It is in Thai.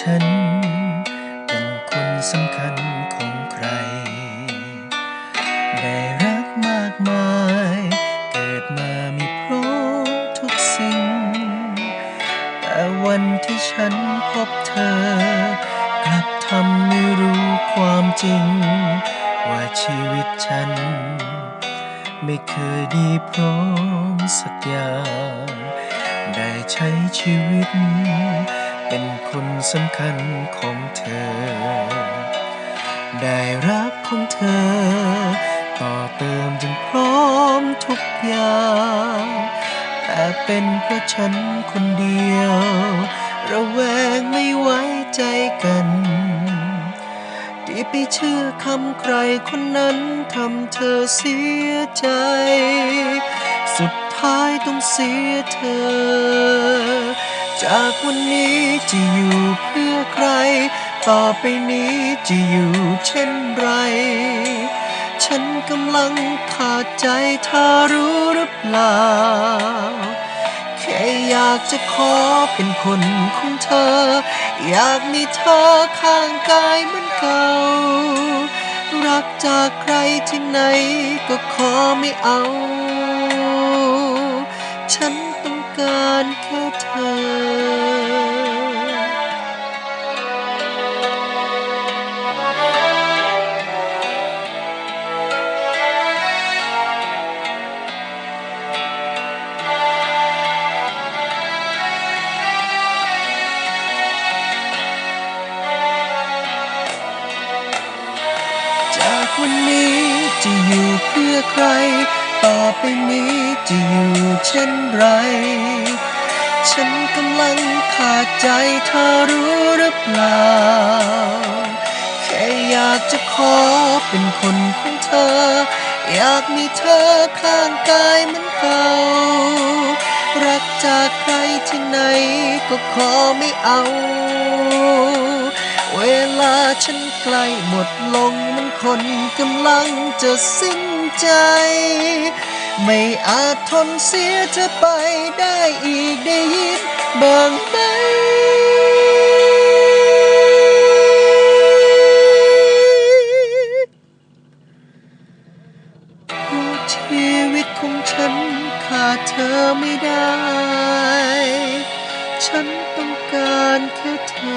ฉัน เป็นคนสำคัญของใคร ได้รักมากมาย เกิดมามีพร้อมทุกสิ่ง แต่วันที่ฉันพบเธอ กลับทำไม่รู้ความจริง ว่าชีวิตฉัน ไม่เคยดีพร้อมสักอย่าง ได้ใช้ชีวิต เป็นคนสำคัญของเธอ ได้รักของเธอ ต่อเติมจนพร้อมทุกอย่าง แต่เป็นเพราะฉันคนเดียว ระแวงไม่ไว้ใจกันที่ไปเชื่อคำใครคนนั้นทำเธอเสียใจ สุดท้ายต้องเสียเธอ จากวันนี้จะอยู่เพื่อใคร ต่อไปนี้จะอยู่เช่นไร ฉันกำลังขาดใจเธอรู้หรือเปล่า แค่อยากจะขอเป็นคนของเธอ อยากมีเธอข้างกายเหมือนเก่า รักจากใครที่ไหนก็ขอไม่เอา ฉันต้องการแค่เธอ วันนี้จะอยู่เพื่อใคร ต่อไปนี้จะอยู่เช่นไร ฉันกำลังขาดใจเธอรู้หรือเปล่า แค่อยากจะขอเป็นคนของเธอ อยากมีเธอข้างกายเหมือนเก่า รักจากใครที่ไหนก็ขอไม่เอา เวลาฉันใกล้หมดลงมันคนกำลังจะสิ้นใจ ไม่อาจทนเสียจะไปได้อีกได้ยินบ้างไหมชีวิตของฉันขาดเธอไม่ได้ ฉันต้องการแค่เธอ